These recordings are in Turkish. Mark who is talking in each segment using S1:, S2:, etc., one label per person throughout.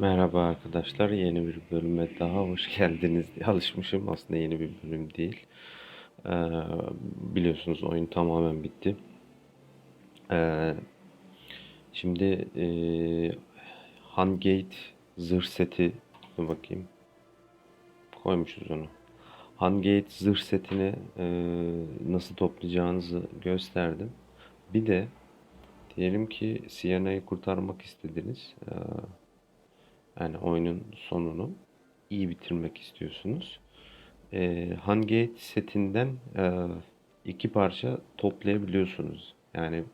S1: Merhaba arkadaşlar, yeni bir bölüme daha hoş geldiniz diye alışmışım. Aslında yeni bir bölüm değil. Ee, biliyorsunuz oyun tamamen bitti. Ee, şimdi e, Hungate zırh seti dur bakayım. Koymuşuz onu. Hungate zırh setini e, nasıl toplayacağınızı gösterdim. Bir de diyelim ki Siena'yı kurtarmak istediniz. Ee, yani oyunun sonunu iyi bitirmek istiyorsunuz. Ee, Hungate setinden e, iki parça toplayabiliyorsunuz. Yani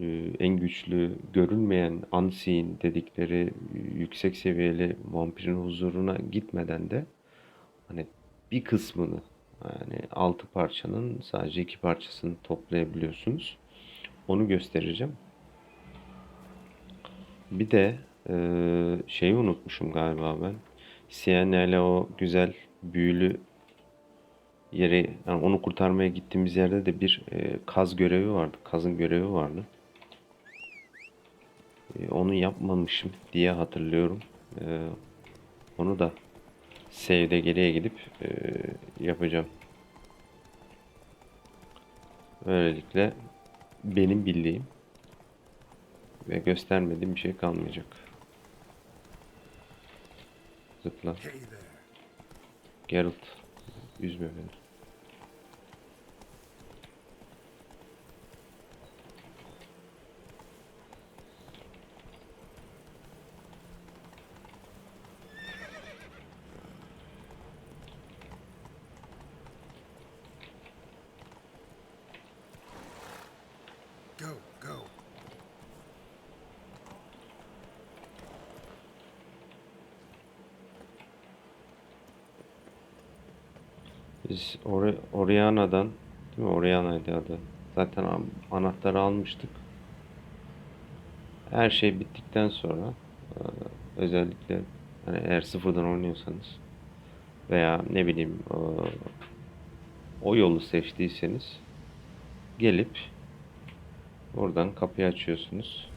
S1: e, en güçlü görülmeyen unseen dedikleri e, yüksek seviyeli vampirin huzuruna gitmeden de hani bir kısmını yani altı parçanın sadece iki parçasını toplayabiliyorsunuz. Onu göstereceğim. Bir de ee, şeyi unutmuşum galiba ben. Sienna o güzel büyülü yeri yani onu kurtarmaya gittiğimiz yerde de bir e, kaz görevi vardı. Kazın görevi vardı. E, onu yapmamışım diye hatırlıyorum. E, onu da save'de geriye gidip e, yapacağım. Böylelikle benim bildiğim ve göstermediğim bir şey kalmayacak. Zıpla. Geralt. Üzme beni. Biz Ori Oriana'dan değil mi? Oriana'ydı adı. Zaten an- anahtarı almıştık. Her şey bittikten sonra e, özellikle hani eğer sıfırdan oynuyorsanız veya ne bileyim e, o yolu seçtiyseniz gelip oradan kapıyı açıyorsunuz.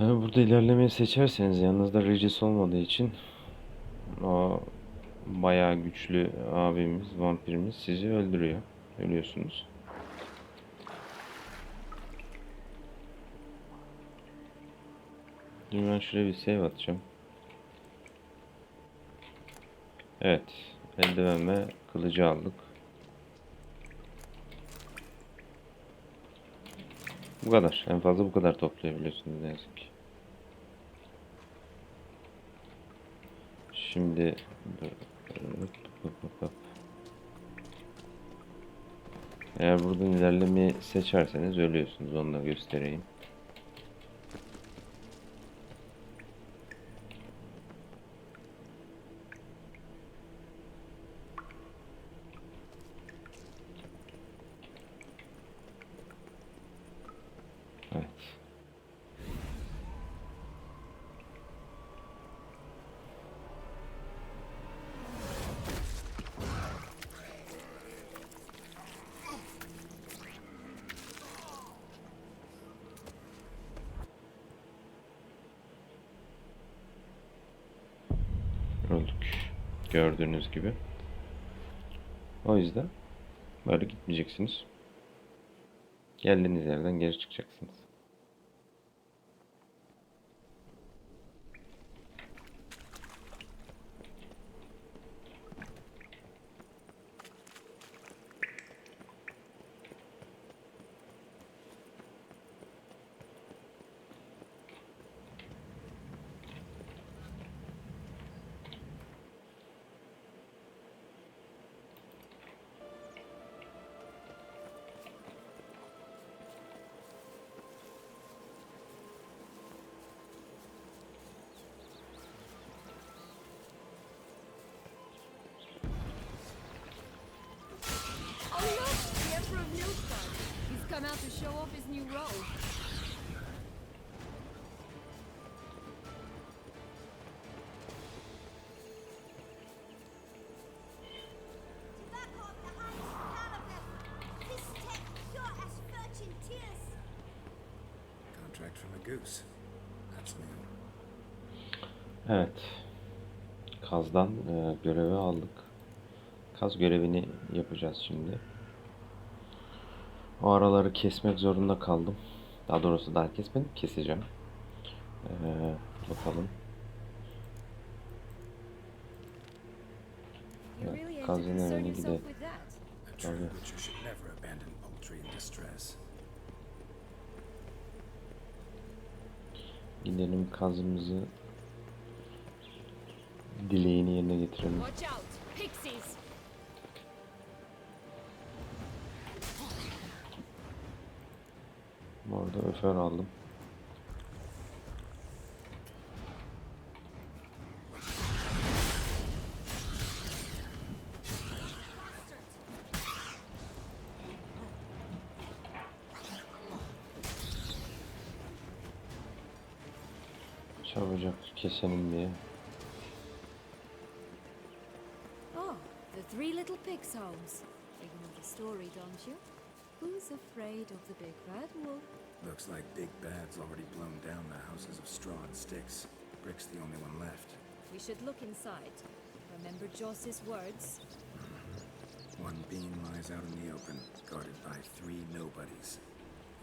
S1: Burada ilerlemeyi seçerseniz yanınızda Regis olmadığı için o bayağı güçlü abimiz, vampirimiz sizi öldürüyor. Ölüyorsunuz. Dur ben şuraya bir save atacağım. Evet. Eldiven ve kılıcı aldık. Bu kadar. En fazla bu kadar toplayabiliyorsunuz ne yazık ki. Şimdi eğer buradan ilerlemeyi seçerseniz ölüyorsunuz. Onu da göstereyim. Evet. Gördüğünüz gibi. O yüzden böyle gitmeyeceksiniz. Geldiğiniz yerden geri çıkacaksınız.
S2: Out to show off his new role.
S3: Tobacco of the highest caliber. This tech pure as virgin tears.
S4: Contract from a goose. That's new.
S1: Evet. Kaz'dan e, görevi aldık. Kaz görevini yapacağız şimdi. O araları kesmek zorunda kaldım. Daha doğrusu daha kesmedim, keseceğim. Ee, bakalım.
S2: Concern
S1: evine
S2: yourself
S1: gidelim. Gidelim kazımızı dileğini yerine getirelim. Orada öfer aldım. Çabucak keselim diye.
S2: Oh, the three little pigs' homes. You know the story, don't you? Who's afraid of the big bad wolf?
S4: Looks like Big Bad's already blown down the houses of straw and sticks. Brick's the only one left.
S2: We should look inside. Remember Joss's words? Mm-hmm.
S4: One beam lies out in the open, guarded by three nobodies.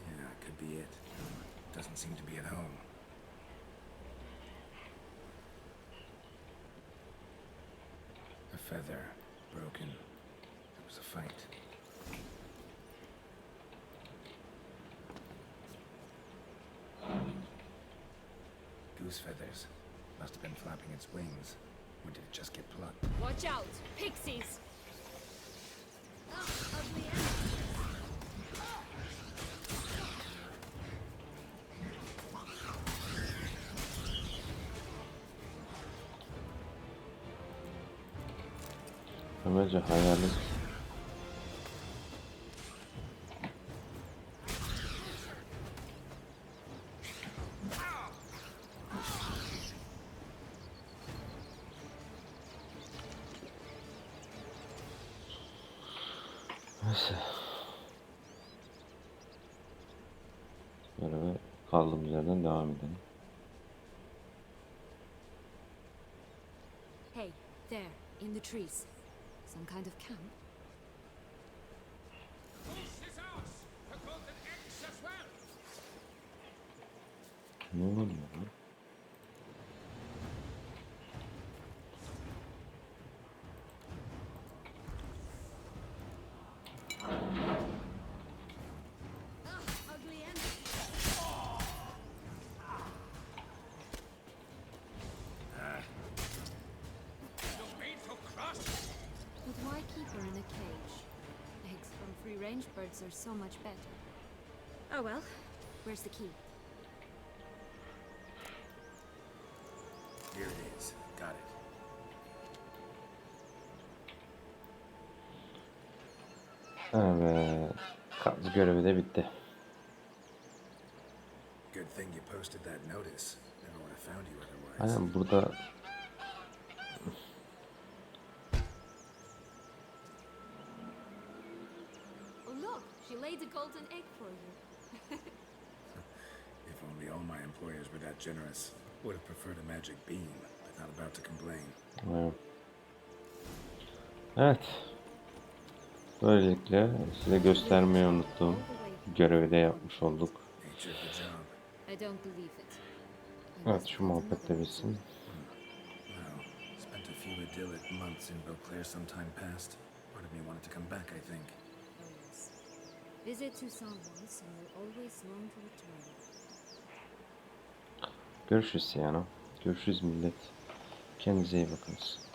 S4: Yeah, could be it. Doesn't seem to be at home. A feather, broken. It was a fight. Goose feathers. Must have been flapping its wings. Or did it just get plucked?
S2: Watch out, pixies! Ugly animals.
S1: Ömerce hayalim Neyse. Göreve kaldığımız yerden devam edelim.
S2: Hey, there, in the trees. Some kind of camp?
S1: Ne oluyor lan?
S2: Her in a cage? Eggs from free-range birds are so much better. Oh well, where's the key?
S4: Here it is. Got it.
S1: Evet. Kaz görevi de bitti.
S4: Good thing you posted that notice. Never would have found you otherwise.
S1: Aynen burada
S2: Oh look, she laid a golden egg for you.
S4: If only all my employers were that generous. Would have preferred a magic beam, but not about to complain.
S1: Evet. Evet. Böylelikle size göstermeyi unuttuğum görevi de yapmış olduk. Evet şu muhabbet de bitsin.
S4: Spent a few idyllic months in Beauclair some time past. Part of me wanted to come back, I think.
S2: Visit.
S1: Görüşürüz Siyano. Görüşürüz millet. Kendinize iyi bakınız.